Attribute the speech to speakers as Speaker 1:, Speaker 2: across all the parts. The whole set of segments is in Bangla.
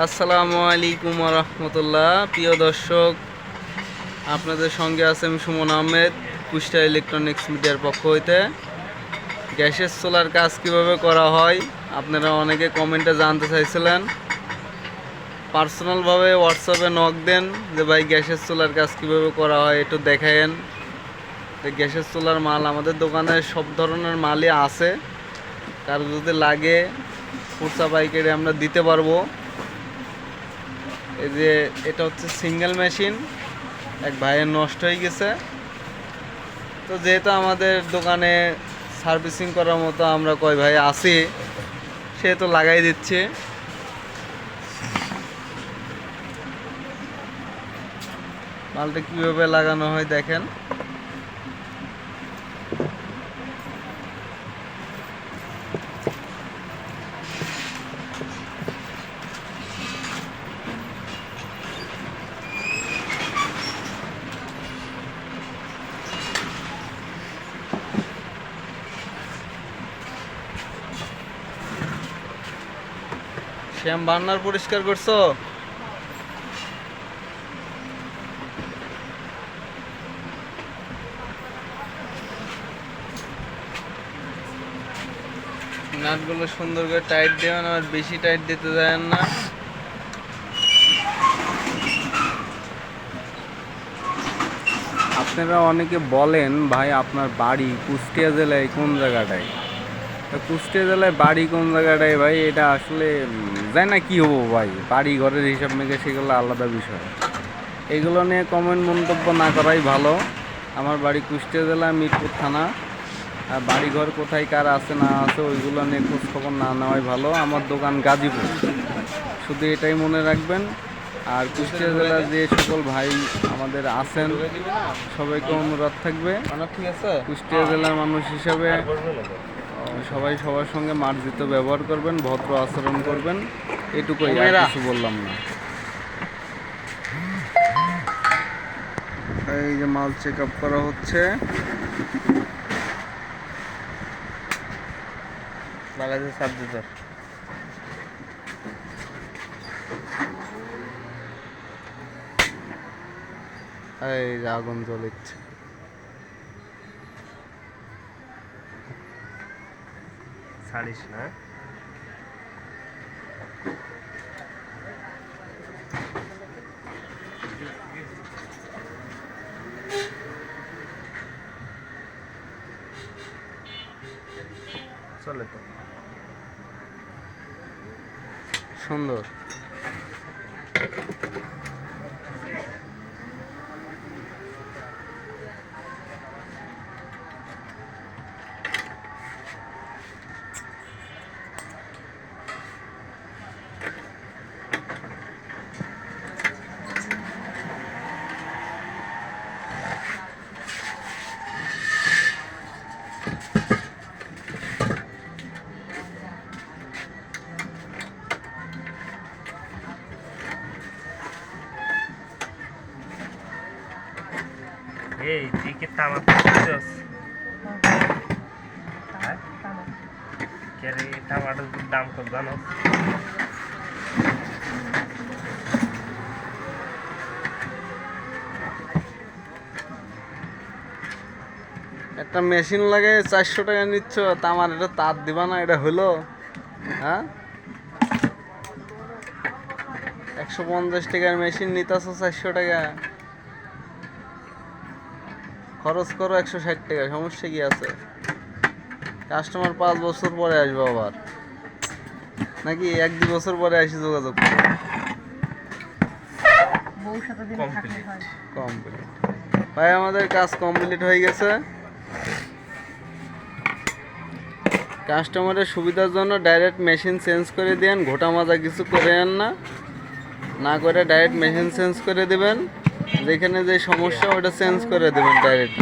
Speaker 1: আসসালামু আলাইকুম রহমতুল্লাহ প্রিয় দর্শক, আপনাদের সঙ্গে আছে আমি সুমন আহমেদ কুষ্টা ইলেকট্রনিক্স মিডিয়ার পক্ষ হইতে। গ্যাসের সোলার কাজ কীভাবে করা হয়, আপনারা অনেকে কমেন্টে জানতে চাইছিলেন। পার্সোনালভাবে হোয়াটসঅ্যাপে নক দেন যে, ভাই, গ্যাসের সোলার কাজ কীভাবে করা হয়, একটু দেখায়েন। গ্যাসের সোলার মাল আমাদের দোকানে সব ধরনের মালই আছে। কারও যদি লাগে, খুচরা পাইকারি আমরা দিতে পারব। এই যে এটা হচ্ছে সিঙ্গেল মেশিন। এক ভাইয়ের নষ্ট হয়ে গেছে। তো যেহেতু আমাদের দোকানে সার্ভিসিং করার মতো আমরা কয় ভাই আছি তো লাগাই দিচ্ছে। মালটা কীভাবে লাগানো হয় দেখেন। শ্যাম বার্নার পরিষ্কার করছ? নাটগুলো সুন্দর করে টাইট দেবেন আর বেশি টাইট দিতে দেন না। আপনারা অনেকে বলেন, ভাই, আপনার বাড়ি কুষ্টিয়া জেলায় কোন জায়গাটায়? কুষ্টিয়া জেলায় বাড়ি কোন জায়গাটায় ভাই? এটা আসলে জানি না কি হব ভাই। বাড়ি ঘরের হিসাব মেঘে সেগুলো আলাদা বিষয়। এগুলো নিয়ে কমেন্ট মন্তব্য না করাই ভালো। আমার বাড়ি কুষ্টিয়া জেলা মিরপুর থানা। আর বাড়ি ঘর কোথায় কার আছে না আছে ওইগুলো নিয়ে খোঁজ খবর না নেওয়াই ভালো। আমার দোকান গাজীপুর। শুধু এটাই মনে রাখবেন। আর কুষ্টিয়া জেলার যে সকল ভাই আমাদের আছেন সবাইকে অনুরোধ থাকবে। কুষ্টিয়া জেলার মানুষ হিসাবে সবাই সবার সঙ্গে মার্জিত ব্যবহার করবেন ভদ্র আচরণ করবেন। এটুকুই আর কিছু বললাম না। এই যে মাল চেক আপ করা হচ্ছে।
Speaker 2: বাংলাদেশ সাবজেক্ট
Speaker 1: এই আগুন জ্বলিচ্ছে।
Speaker 2: ছাড়িস না। চলে তো।
Speaker 1: সুন্দর।
Speaker 2: এই তুই কি তামাক খাচ্ছিস হ্যাঁ কে রে টমাটোর দাম কত জানো
Speaker 1: একটা মেশিন লাগে চারশো টাকা নিচ্ছ তা আমার এটা তার দিবা না এটা হলো হ্যাঁ? একশো পঞ্চাশ টাকার মেশিন নিতেছ চারশো টাকা। খরচ করো একশো ষাট টাকা সমস্যা কি আছে? কাস্টমার পাঁচ বছর পরে আসবে আবার। নাকি এক দু বছর পরে আসি যোগাযোগ কমপ্লিট ভাই আমাদের কাজ কমপ্লিট হয়ে গেছে। কাস্টমারের সুবিধার জন্য ডাইরেক্ট মেশিন চেঞ্জ করে দেন ঘোটা মাজা কিছু করে নেন না। না করে ডাইরেক্ট মেশিন চেঞ্জ করে দেবেন। যেখানে যে সমস্যা, ওটা চেঞ্জ করে দেবেন ডাইরেক্ট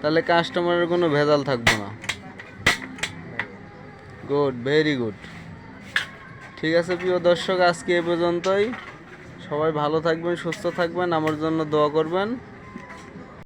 Speaker 1: তাহলে কাস্টমারের কোনো ভেজাল থাকবে না। গুড ভেরি গুড ঠিক আছে প্রিয় দর্শক, আজকে এ পর্যন্তই। সবাই ভালো থাকবেন, সুস্থ থাকবেন। আমার জন্য দোয়া করবেন।